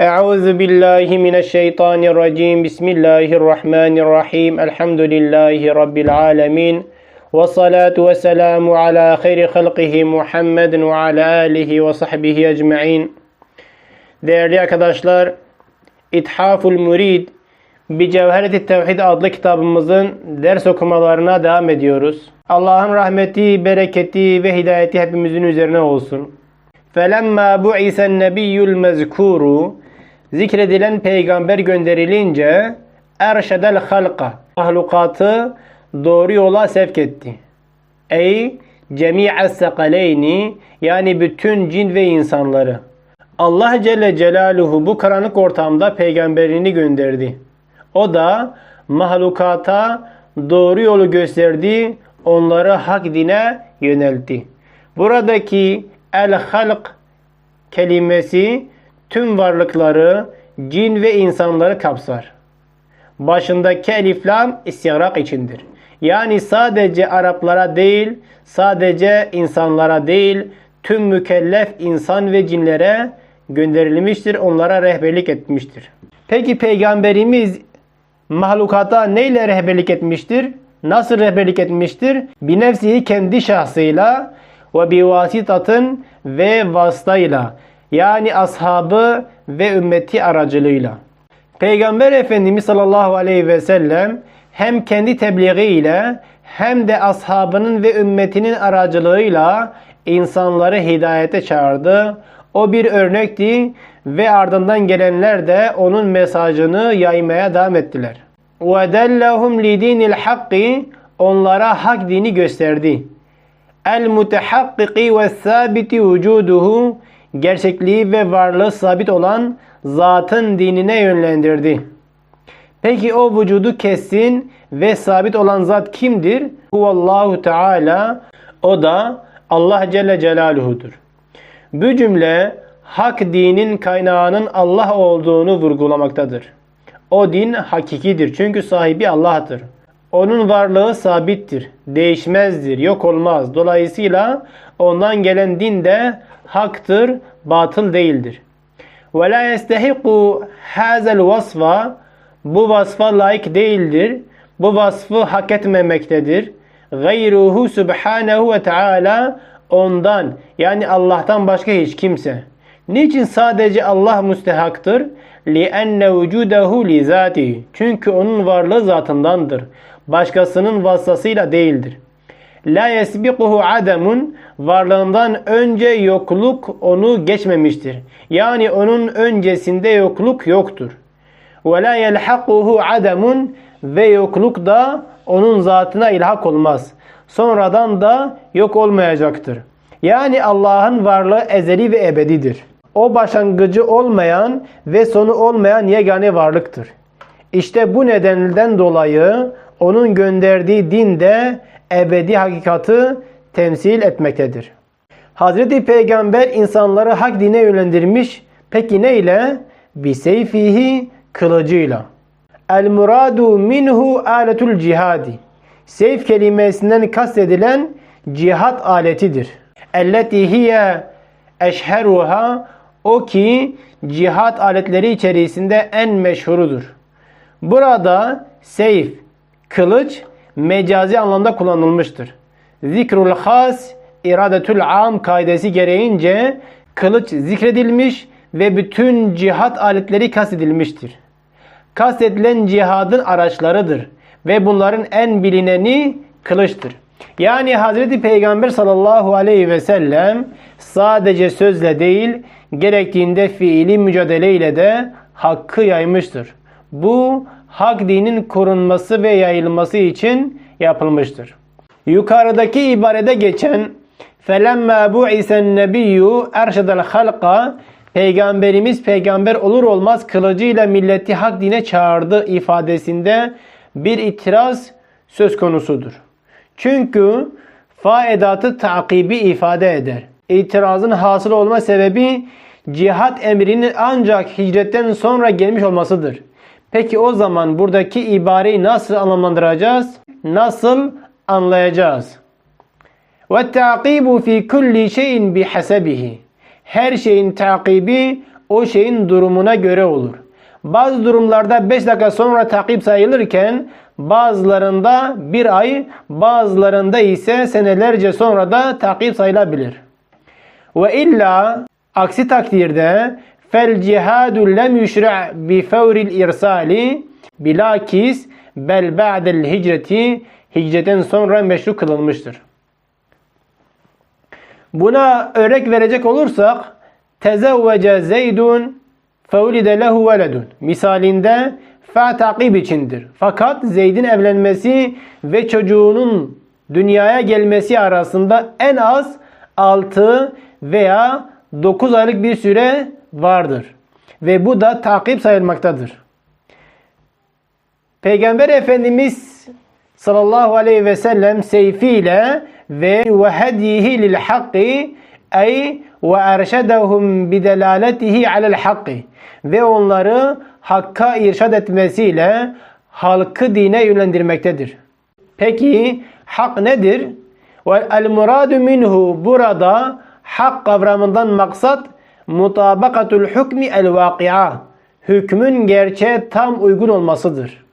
أعوذ بالله من الشيطان الرجيم بسم الله الرحمن الرحيم الحمد لله رب العالمين والصلاة والسلام على خير خلقه Muhammed وعلى آله وصحبه أجمعين Değerli arkadaşlar, İthaful Murid bir Cevheret-i Tevhid adlı kitabımızın ders okumalarına devam ediyoruz. Allah'ın rahmeti, bereketi ve hidayeti hepimizin üzerine olsun. فَلَمَّا بُعِسَ النَّبِيُّ الْمَذْكُورُ Zikredilen peygamber gönderilince erşedel halka mahlukatı doğru yola sevk etti. Ey cemi'es sekaleyni yani bütün cin ve insanları. Allah Celle Celaluhu bu karanlık ortamda peygamberini gönderdi. O da mahlukata doğru yolu gösterdi, onları hak dine yöneltti. Buradaki el-halk kelimesi tüm varlıkları, cin ve insanları kapsar. Başındaki eliflam istigrak içindir. Yani sadece Araplara değil, sadece insanlara değil, tüm mükellef insan ve cinlere gönderilmiştir, onlara rehberlik etmiştir. Peki Peygamberimiz mahlukata neyle rehberlik etmiştir? Nasıl rehberlik etmiştir? Bir nefsihi kendi şahsıyla ve bir vasitatın ve vasıtayla yani ashabı ve ümmeti aracılığıyla. Peygamber Efendimiz sallallahu aleyhi ve sellem hem kendi tebliği ile hem de ashabının ve ümmetinin aracılığıyla insanları hidayete çağırdı. O bir örnekti ve ardından gelenler de onun mesajını yaymaya devam ettiler. وَدَلَّهُمْ لِدِينِ الْحَقِّ Onlara hak dini gösterdi. El-mutehakkiki ve sabiti vücuduhu gerçekliği ve varlığı sabit olan zatın dinine yönlendirdi. Peki o vücudu kesin ve sabit olan zat kimdir? Huvallahu Teala o da Allah Celle Celaluhu'dur. Bu cümle hak dinin kaynağının Allah olduğunu vurgulamaktadır. O din hakikidir çünkü sahibi Allah'tır. Onun varlığı sabittir, değişmezdir, yok olmaz. Dolayısıyla ondan gelen din de haktır, batıl değildir. Ve la yestehiqu hazel vasfa bu vasfa layık değildir. Bu vasfı hak etmemektedir. Gayruhu subhanehu ve teala ondan yani Allah'tan başka hiç kimse. Niçin sadece Allah müstehaktır? لِأَنَّ وُجُودَهُ لِذَاتِهِ Çünkü onun varlığı zatındandır. Başkasının vasıtasıyla değildir. La yesbiquhu ademun varlığından önce yokluk onu geçmemiştir. Yani onun öncesinde yokluk yoktur. Ve la yelhaquhu ademun ve yokluk da onun zatına ilhak olmaz. Sonradan da yok olmayacaktır. Yani Allah'ın varlığı ezeli ve ebedidir. O başlangıcı olmayan ve sonu olmayan yegane varlıktır. İşte bu nedenden dolayı onun gönderdiği din de ebedi hakikati temsil etmektedir. Hazreti Peygamber insanları hak dine yönlendirmiş. Peki ne ile? Biseyfihi kılıcıyla. El muradu minhu aletul cihadi. Seyf kelimesinden kastedilen cihat aletidir. Elleti hiye eşheruha o ki cihat aletleri içerisinde en meşhurudur. Burada seyf, kılıç mecazi anlamda kullanılmıştır. Zikrul has, iradetül am kaidesi gereğince kılıç zikredilmiş ve bütün cihat aletleri kastedilmiştir. Kastedilen cihadın araçlarıdır ve bunların en bilineni kılıçtır. Yani Hazreti Peygamber sallallahu aleyhi ve sellem sadece sözle değil gerektiğinde fiili mücadeleyle de hakkı yaymıştır. Bu hak dinin korunması ve yayılması için yapılmıştır. Yukarıdaki ibarede geçen فَلَمَّا بُعِسَ النَّبِيُّ اَرْشَدَ الْخَلْقَ Peygamberimiz peygamber olur olmaz kılıcıyla milleti hak dine çağırdı ifadesinde bir itiraz söz konusudur. Çünkü faedatı takibi ifade eder. İtirazın hasıl olma sebebi cihat emrinin ancak hicretten sonra gelmiş olmasıdır. Peki o zaman buradaki ibareyi nasıl anlamlandıracağız? Nasıl anlayacağız? Ve taqibu fi kulli şeyin bihasebihi. Her şeyin takibi o şeyin durumuna göre olur. Bazı durumlarda 5 dakika sonra takip sayılırken bazılarında bir ay, bazılarında ise senelerce sonra da takip sayılabilir. Ve illa aksi takdirde fel cihadu lem yuşra bi fevril irsali bilakis bel ba'del hicreti hicretten sonra meşru kılınmıştır. Buna örnek verecek olursak tezevvece Zeydun feulide lehu veledun misalinde fa takip içindir. Fakat Zeyd'in evlenmesi ve çocuğunun dünyaya gelmesi arasında en az 6 veya 9 aylık bir süre vardır. Ve bu da takip sayılmaktadır. Peygamber Efendimiz sallallahu aleyhi ve sellem seyfiyle ve ve hedihi lil hakki ey ve erşedehum bidelaletihi alel hakki ve onları hakka irşad etmesiyle halkı dine yönlendirmektedir. Peki hak nedir? Ve el muradu minhu burada hak kavramından maksat mutabakatul hükmi el vakia hükmün gerçeğe tam uygun olmasıdır.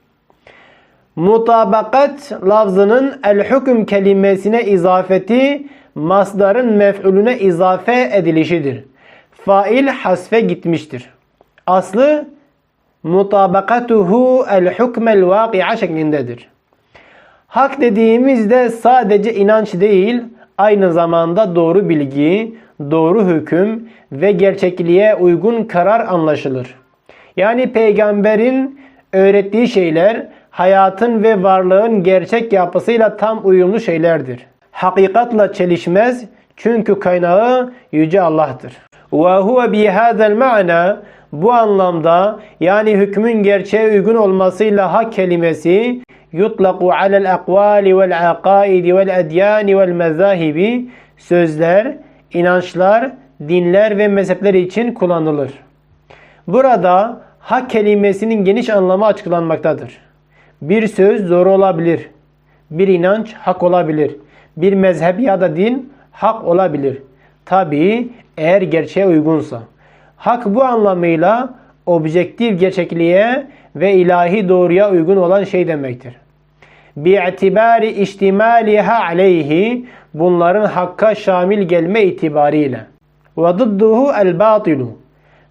Mutabakat lafzının el hüküm kelimesine izafeti masdarın mef'ulüne izafe edilişidir. Fail hasfe gitmiştir. Aslı mutabakatuhu el hükmel vakia şeklindedir. Hak dediğimizde sadece inanç değil, aynı zamanda doğru bilgi, doğru hüküm ve gerçekliğe uygun karar anlaşılır. Yani peygamberin öğrettiği şeyler hayatın ve varlığın gerçek yapısıyla tam uyumlu şeylerdir. Hakikatla çelişmez çünkü kaynağı yüce Allah'tır. Ve huve bi hadal ma'na bu anlamda yani hükmün gerçeğe uygun olmasıyla hak kelimesi yutlaku alel akvali vel akaidi vel edyani vel mezahibi sözler, inançlar, dinler ve mezhepler için kullanılır. Burada hak kelimesinin geniş anlamı açıklanmaktadır. Bir söz doğru olabilir. Bir inanç hak olabilir. Bir mezhep ya da din hak olabilir. Tabii eğer gerçeğe uygunsa. Hak bu anlamıyla objektif gerçekliğe ve ilahi doğruya uygun olan şey demektir. Bi'tibari iştimaliha aleyhi bunların hakka şamil gelme itibariyle. Ve batilu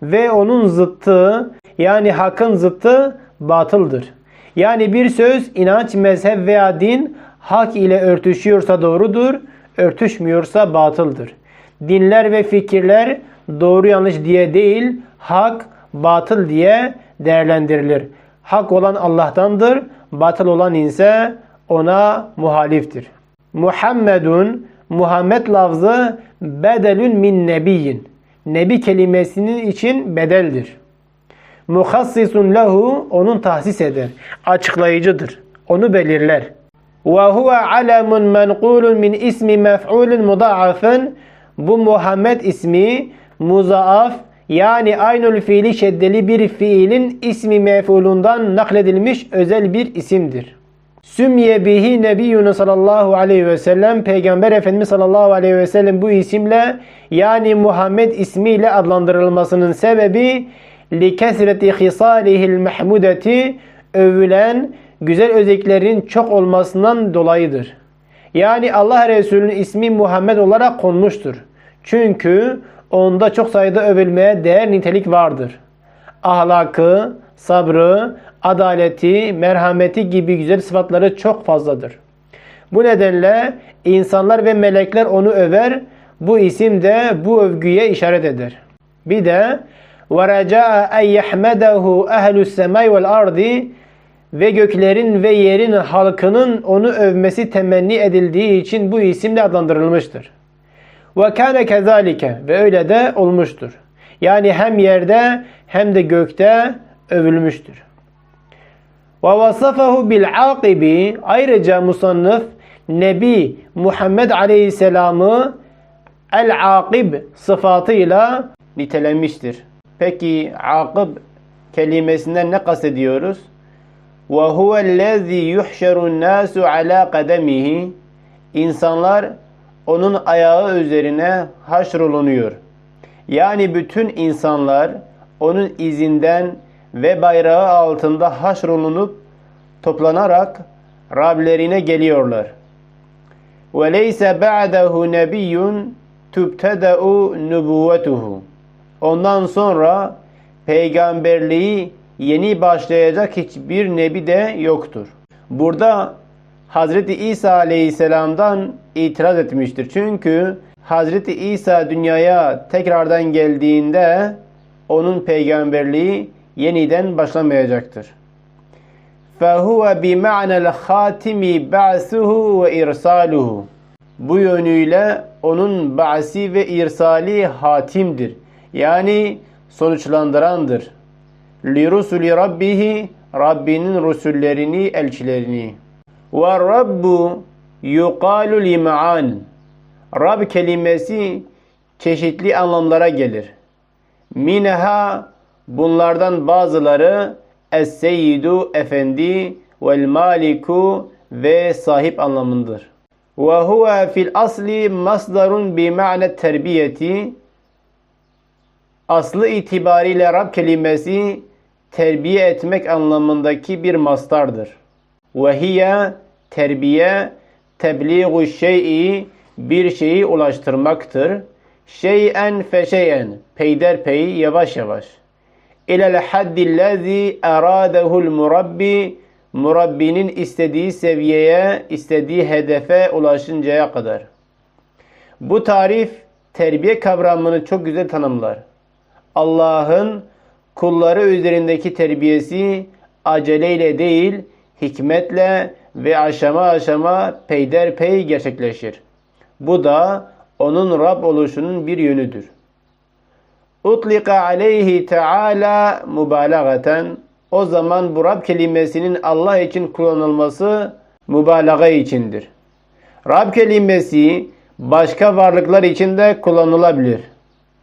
ve onun zıttı yani hakkın zıttı batıldır. Yani bir söz, inanç, mezhep veya din hak ile örtüşüyorsa doğrudur, örtüşmüyorsa batıldır. Dinler ve fikirler doğru yanlış diye değil, hak, batıl diye değerlendirilir. Hak olan Allah'tandır, batıl olan ise ona muhaliftir. Muhammedun, Muhammed lafzı bedelün min nebiyyin. Nebi kelimesinin için bedeldir. Muhassisun lehu onun tahsis eder. Açıklayıcıdır. Onu belirler. Ve huve alemun menqulun min ismi mef'ulun mudaafın. Bu Muhammed ismi muzaaf yani aynül fiili şeddeli bir fiilin ismi mef'ulundan nakledilmiş özel bir isimdir. Sümye bihi nebiyyuna sallallahu aleyhi ve sellem Peygamber Efendimiz sallallahu aleyhi ve sellem bu isimle yani Muhammed ismiyle adlandırılmasının sebebi li kesreti hisalihil mahmudeti övülen güzel özelliklerin çok olmasından dolayıdır. Yani Allah Resulü'nün ismi Muhammed olarak konmuştur. Çünkü onda çok sayıda övülmeye değer nitelik vardır. Ahlakı, sabrı, adaleti, merhameti gibi güzel sıfatları çok fazladır. Bu nedenle insanlar ve melekler onu över, bu isim de bu övgüye işaret eder. Bir de وَرَجَاءَ اَنْ يَحْمَدَهُ اَهْلُ السَّمَيْ وَالْاَرْضِ ve göklerin ve yerin halkının onu övmesi temenni edildiği için bu isimle adlandırılmıştır. Ve kâne kezalike ve öyle de olmuştur. Yani hem yerde hem de gökte övülmüştür. Ve vasafahu bil akibi ayrıca musannıf Nebi Muhammed Aleyhisselam'ı el akib sıfatıyla nitelenmiştir. Peki akib kelimesinden ne kastediyoruz? Ve huvellezî yuhşerun nâsu alâ kademihi İnsanlar onun ayağı üzerine haşrolunuyor. Yani bütün insanlar onun izinden ve bayrağı altında haşrolunup toplanarak Rablerine geliyorlar. وَلَيْسَ بَعْدَهُ نَبِيٌّ تُبْتَدَأُ نُبُوَّتُهُ Ondan sonra peygamberliği yeni başlayacak hiçbir nebi de yoktur. Burada Hazreti İsa Aleyhisselam'dan itiraz etmiştir. Çünkü Hazreti İsa dünyaya tekrardan geldiğinde onun peygamberliği yeniden başlamayacaktır. فَهُوَ بِمَعْنَ الْخَاتِمِ بَعْثُهُ وَاِرْسَالُهُ Bu yönüyle onun ba'si ve irsali hatimdir. Yani sonuçlandırandır. لِرُسُلِ رَبِّهِ Rabbinin rusullerini, elçilerini. وَالرَّبُّ يُقَالُ لِمَعَانٍ Rab kelimesi çeşitli anlamlara gelir. Minha bunlardan bazıları Es-Seyyidu Efendi vel Maliku ve sahip anlamındır. Ve huve fil asli masdarun bi ma'ne terbiyeti Aslı itibariyle Rab kelimesi terbiye etmek anlamındaki bir mastardır. Ve hiye terbiye tebliğu şey'i bir şeyi ulaştırmaktır. Şeyen fe şeyen peyderpey yavaş yavaş. İlel haddillezi eradehu'l murabbi murabbinin istediği seviyeye, istediği hedefe ulaşıncaya kadar. Bu tarif terbiye kavramını çok güzel tanımlar. Allah'ın kulları üzerindeki terbiyesi aceleyle değil, hikmetle ve aşama aşama peyderpey gerçekleşir. Bu da onun Rab oluşunun bir yönüdür. Utlika aleyhi teala mübalağaten o zaman bu Rab kelimesinin Allah için kullanılması mübalağa içindir. Rab kelimesi başka varlıklar için de kullanılabilir.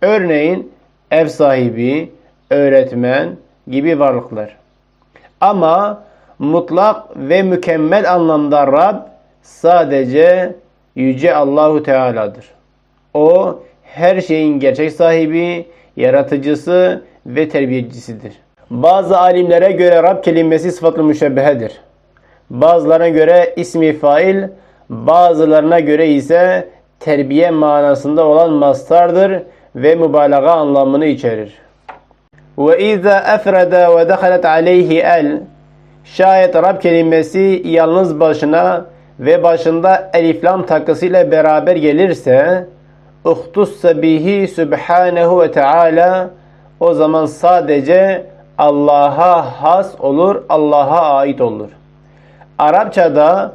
Örneğin ev sahibi, öğretmen gibi varlıklar. Ama mutlak ve mükemmel anlamda Rab sadece Yüce Allahu Teala'dır. O her şeyin gerçek sahibi, yaratıcısı ve terbiyecisidir. Bazı alimlere göre Rab kelimesi sıfatlı müşebbehedir. Bazılarına göre ismi fail, bazılarına göre ise terbiye manasında olan mastardır ve mübalağa anlamını içerir. Ve izâ efrede ve dehalet aleyhi el Şayet Rab kelimesi yalnız başına ve başında eliflam takısıyla beraber gelirse uhtussa bihi subhanehu ve teala o zaman sadece Allah'a has olur, Allah'a ait olur. Arapçada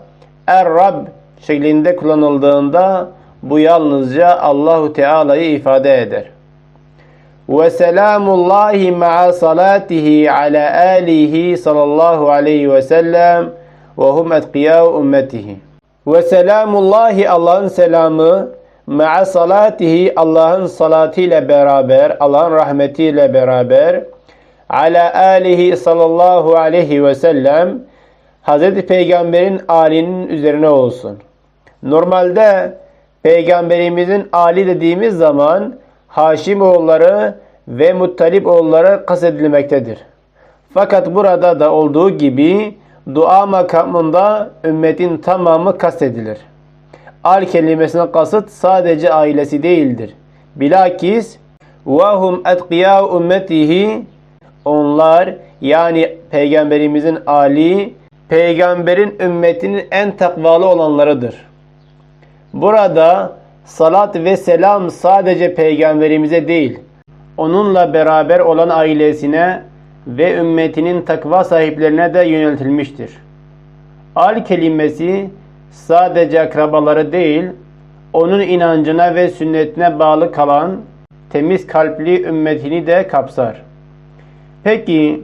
Er-Rab şeklinde kullanıldığında bu yalnızca Allahu Teala'yı ifade eder. Ve selamullahi ma'a salatihi ala alihi sallallahu aleyhi ve sellem ve hum etkiyâ ümmetihi. Ve selamullahi Allah'ın selamı ma'a salatihi Allah'ın salatıyla beraber, Allah'ın rahmetiyle beraber ala alihi sallallahu aleyhi ve sellem Hazreti Peygamber'in alinin üzerine olsun. Normalde Peygamberimizin Ali dediğimiz zaman Haşim oğulları ve Muttalip oğulları kastedilmektedir. Fakat burada da olduğu gibi dua makamında ümmetin tamamı kastedilir. Al kelimesine kasıt sadece ailesi değildir. Bilakis وَهُمْ اَتْقِيَا ümmetihi Onlar yani Peygamberimizin Ali, Peygamberin ümmetinin en takvalı olanlarıdır. Burada salat ve selam sadece Peygamberimize değil, onunla beraber olan ailesine ve ümmetinin takva sahiplerine de yöneltilmiştir. Al kelimesi sadece akrabaları değil, onun inancına ve sünnetine bağlı kalan temiz kalpli ümmetini de kapsar. Peki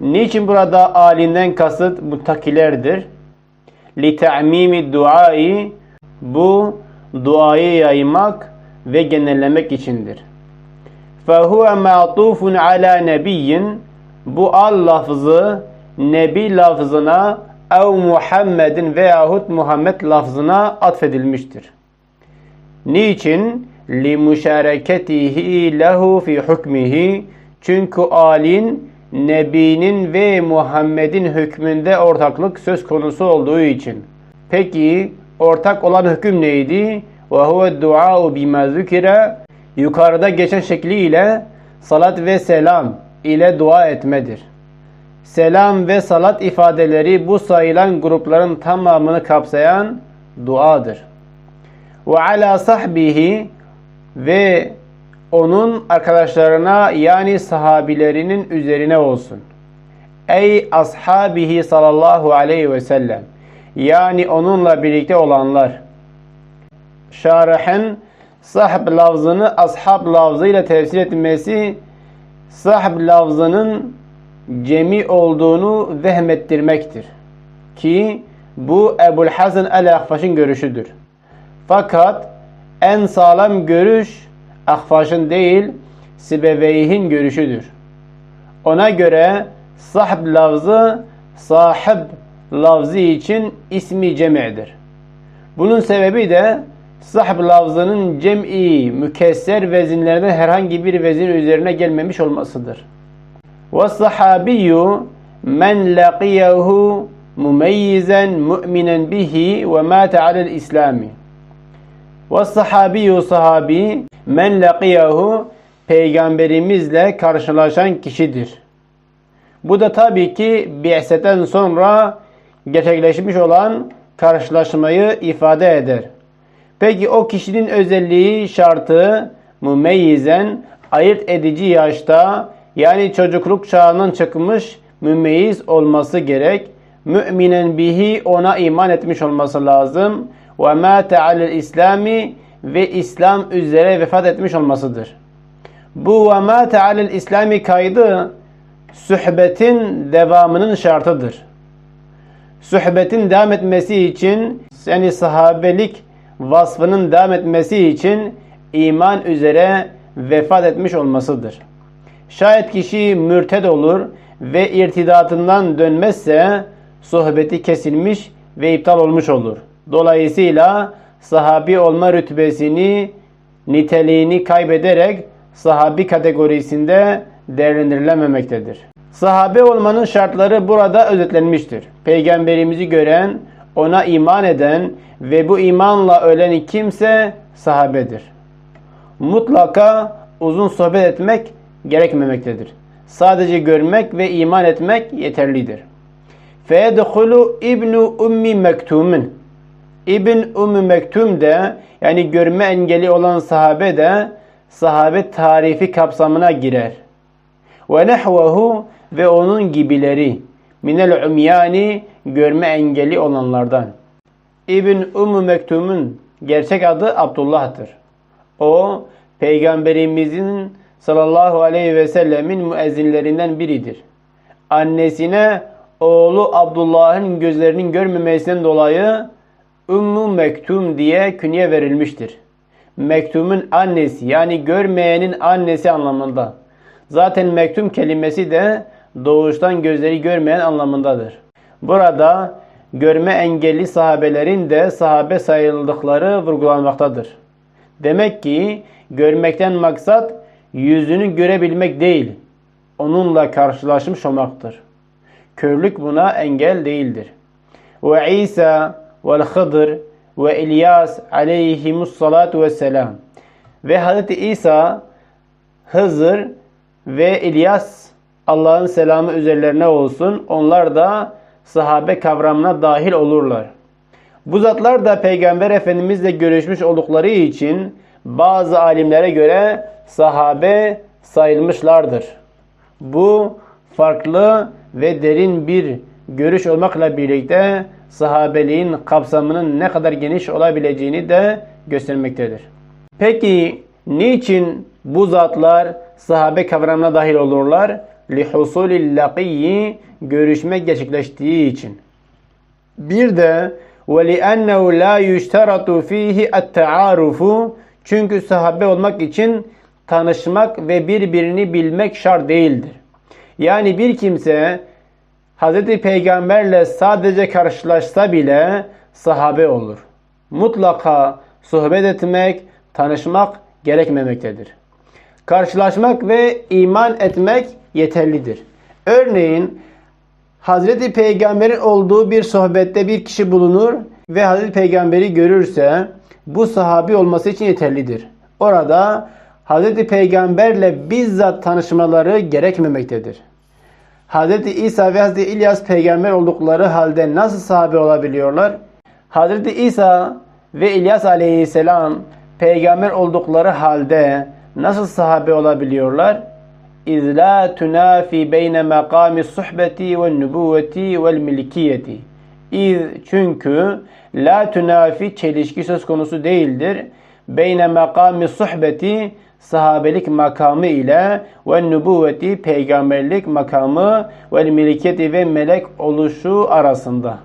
niçin burada alinden kasıt muttakilerdir? لِتَعْمِيمِ duayı Bu duayı yaymak ve genellemek içindir. فَهُوَ مَعْطُوفٌ عَلَى نَبِيٍّ Bu al lafzı Nebi lafzına ev Muhammedin veyahut Muhammed lafzına atfedilmiştir. Niçin? li müşareketihi lehu fi hukmihi Çünkü alin Nebi'nin ve Muhammed'in hükmünde ortaklık söz konusu olduğu için. Peki ortak olan hüküm neydi? Ve huve dua'u bima zükire yukarıda geçen şekliyle salat ve selam ile dua etmedir. Selam ve salat ifadeleri bu sayılan grupların tamamını kapsayan duadır. Ve ala sahbihi ve onun arkadaşlarına yani sahabilerinin üzerine olsun. Ey ashabihi sallallahu aleyhi ve sellem. Yani onunla birlikte olanlar. Şarihin sahb lafzını ashab lafzıyla tefsir etmesi sahb lafzının cemi olduğunu vehmettirmektir. Ki bu Ebul Hasan el-Akfaş'ın görüşüdür. Fakat en sağlam görüş Akfaş'ın değil Sibeveyh'in görüşüdür. Ona göre sahb lafzı sahib lafzı için ismi cem'dir. Bunun sebebi de sahb lafzının cem'i mükesser vezinlerden herhangi bir vezin üzerine gelmemiş olmasıdır. وَالصَّحَابِيُّ مَنْ لَقِيَهُ مُمَيِّزًا مُؤْمِنًا بِهِ وَمَاتَ عَلَى الْإِسْلَامِ وَالصَّحَابِيُّ sahabi men laqiyahu peygamberimizle karşılaşan kişidir. Bu da tabii ki bi'seten sonra gerçekleşmiş olan karşılaşmayı ifade eder. Peki o kişinin özelliği, şartı mümeyyizen ayırt edici yaşta yani çocukluk çağından çıkmış mümeyyiz olması gerek. Müminen bihi ona iman etmiş olması lazım. Ve mâte alel islami ve İslam üzere vefat etmiş olmasıdır. Bu ve mâte alel islami kaydı sühbetin devamının şartıdır. Sühbetin devam etmesi için yani sahabelik vasfının devam etmesi için iman üzere vefat etmiş olmasıdır. Şayet kişi mürted olur ve irtidatından dönmezse sohbeti kesilmiş ve iptal olmuş olur. Dolayısıyla sahabi olma rütbesini, niteliğini kaybederek sahabi kategorisinde değerlendirilememektedir. Sahabe olmanın şartları burada özetlenmiştir. Peygamberimizi gören, ona iman eden ve bu imanla ölen kimse sahabedir. Mutlaka uzun sohbet etmek gerekmemektedir. Sadece görmek ve iman etmek yeterlidir. Feyedhulu İbnu Ummi Mektum'un İbn Ummi Mektum de yani görme engeli olan sahabe de sahabe tarifi kapsamına girer. Ve nehvehu ve onun gibileri minel umyani görme engeli olanlardan. İbn Ummu Mektum'un gerçek adı Abdullah'tır. O peygamberimizin sallallahu aleyhi ve sellemin müezzinlerinden biridir. Annesine oğlu Abdullah'ın gözlerinin görmemesinden dolayı Ümmü Mektum diye künye verilmiştir. Mektum'un annesi yani görmeyenin annesi anlamında. Zaten mektum kelimesi de doğuştan gözleri görmeyen anlamındadır. Burada görme engelli sahabelerin de sahabe sayıldıkları vurgulanmaktadır. Demek ki görmekten maksat yüzünü görebilmek değil, onunla karşılaşmış olmaktır. Körlük buna engel değildir. Ve İsa ve Hıdır ve İlyas aleyhimus vesselam. Ve Hz. İsa, Hızır ve İlyas Allah'ın selamı üzerlerine olsun. Onlar da sahabe kavramına dahil olurlar. Bu zatlar da Peygamber Efendimizle görüşmüş oldukları için bazı alimlere göre sahabe sayılmışlardır. Bu farklı ve derin bir görüş olmakla birlikte sahabeliğin kapsamının ne kadar geniş olabileceğini de göstermektedir. Peki niçin bu zatlar sahabe kavramına dahil olurlar? lihusulil lakiyyi görüşme gerçekleştiği için. Bir de ve li'ennehu la yüşteratu fihi çünkü sahabe olmak için tanışmak ve birbirini bilmek şart değildir. Yani bir kimse Hz. Peygamberle sadece karşılaşsa bile sahabe olur. Mutlaka sohbet etmek, tanışmak gerekmemektedir. karşılaşmak ve iman etmek yeterlidir. Örneğin Hazreti Peygamber'in olduğu bir sohbette bir kişi bulunur ve Hazreti Peygamber'i görürse bu sahabi olması için yeterlidir. Orada Hazreti Peygamberle bizzat tanışmaları gerekmemektedir. Hazreti İsa ve Hazreti İlyas peygamber oldukları halde nasıl sahabe olabiliyorlar? Hazreti İsa ve İlyas aleyhisselam peygamber oldukları halde nasıl sahabe olabiliyorlar? İz la tunafi beyne makami suhbeti ve nübüvveti vel milkiyeti. İz çünkü la tunafi çelişki söz konusu değildir. Beyne makami suhbeti sahabelik makamı ile ve nübüvveti peygamberlik makamı ve milkiyeti ve melek oluşu arasında.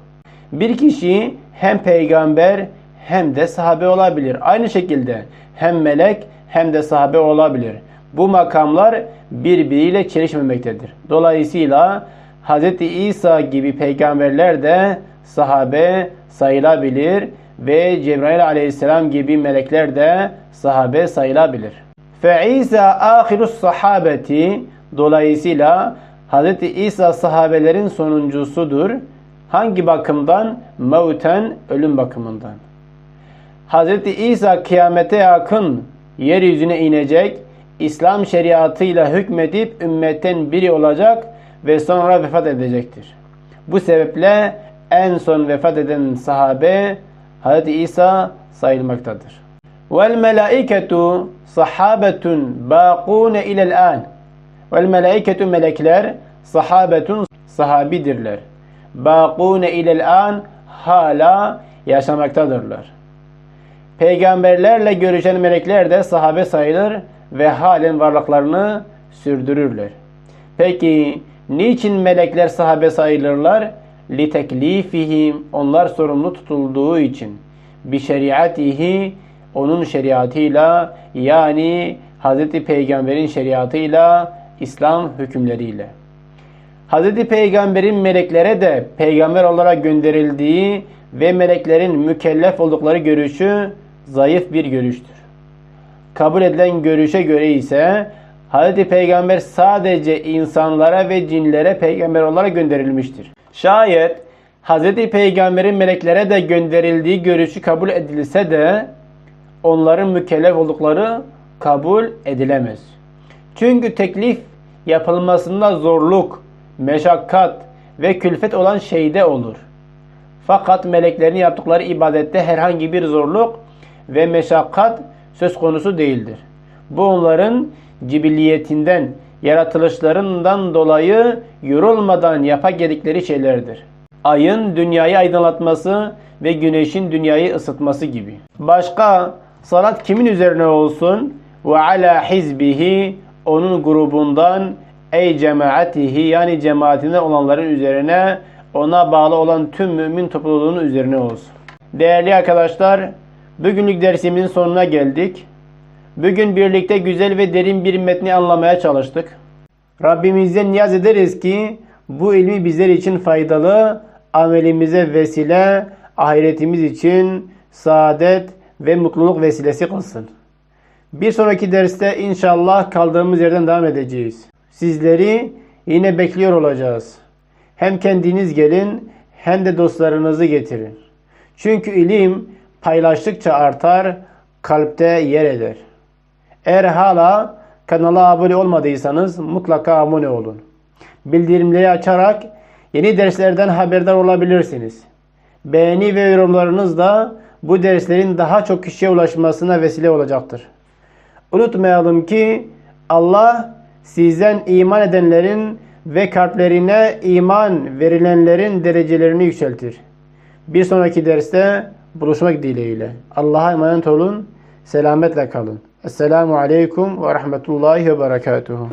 Bir kişi hem peygamber hem de sahabe olabilir. Aynı şekilde hem melek hem de sahabe olabilir. Bu makamlar birbiriyle çelişmemektedir. Dolayısıyla Hz. İsa gibi peygamberler de sahabe sayılabilir ve Cebrail aleyhisselam gibi melekler de sahabe sayılabilir. Fe İsa ahirus sahabeti dolayısıyla Hz. İsa sahabelerin sonuncusudur. Hangi bakımdan? Mevten ölüm bakımından. Hz. İsa kıyamete yakın yeryüzüne inecek, İslam şeriatıyla hükmedip ümmetten biri olacak ve sonra vefat edecektir. Bu sebeple en son vefat eden sahabe Hz. İsa sayılmaktadır. Vel melaiketu sahabetun baqune ilel an. Vel melaiketu melekler sahabetun sahabidirler. Baqune ilel an hala yaşamaktadırlar. Peygamberlerle görüşen melekler de sahabe sayılır ve halen varlıklarını sürdürürler. Peki niçin melekler sahabe sayılırlar? Liteklifihim onlar sorumlu tutulduğu için. Bi şeriatihi onun şeriatıyla yani Hz. Peygamber'in şeriatıyla İslam hükümleriyle. Hz. Peygamber'in meleklere de peygamber olarak gönderildiği ve meleklerin mükellef oldukları görüşü zayıf bir görüştür. Kabul edilen görüşe göre ise Hz. Peygamber sadece insanlara ve cinlere peygamber olarak gönderilmiştir. Şayet Hz. Peygamber'in meleklere de gönderildiği görüşü kabul edilse de onların mükellef oldukları kabul edilemez. Çünkü teklif yapılmasında zorluk, meşakkat ve külfet olan şeyde olur. Fakat meleklerin yaptıkları ibadette herhangi bir zorluk ve meşakkat söz konusu değildir. Bu onların cibilliyetinden, yaratılışlarından dolayı yorulmadan yapagedikleri şeylerdir. Ayın dünyayı aydınlatması ve güneşin dünyayı ısıtması gibi. Başka salat kimin üzerine olsun? Ve ala hizbihi onun grubundan ey cemaatihi yani cemaatinde olanların üzerine ona bağlı olan tüm mümin topluluğunun üzerine olsun. Değerli arkadaşlar, bugünlük dersimizin sonuna geldik. Bugün birlikte güzel ve derin bir metni anlamaya çalıştık. Rabbimizden niyaz ederiz ki bu ilmi bizler için faydalı, amelimize vesile, ahiretimiz için saadet ve mutluluk vesilesi kılsın. Bir sonraki derste inşallah kaldığımız yerden devam edeceğiz. Sizleri yine bekliyor olacağız. Hem kendiniz gelin hem de dostlarınızı getirin. Çünkü ilim paylaştıkça artar, kalpte yer eder. Eğer hala kanala abone olmadıysanız mutlaka abone olun. Bildirimleri açarak yeni derslerden haberdar olabilirsiniz. Beğeni ve yorumlarınız da bu derslerin daha çok kişiye ulaşmasına vesile olacaktır. Unutmayalım ki Allah sizden iman edenlerin ve kalplerine iman verilenlerin derecelerini yükseltir. Bir sonraki derste buluşmak dileğiyle. Allah'a emanet olun. Selametle kalın. Esselamu Aleyküm ve Rahmetullahi ve Berekatuhu.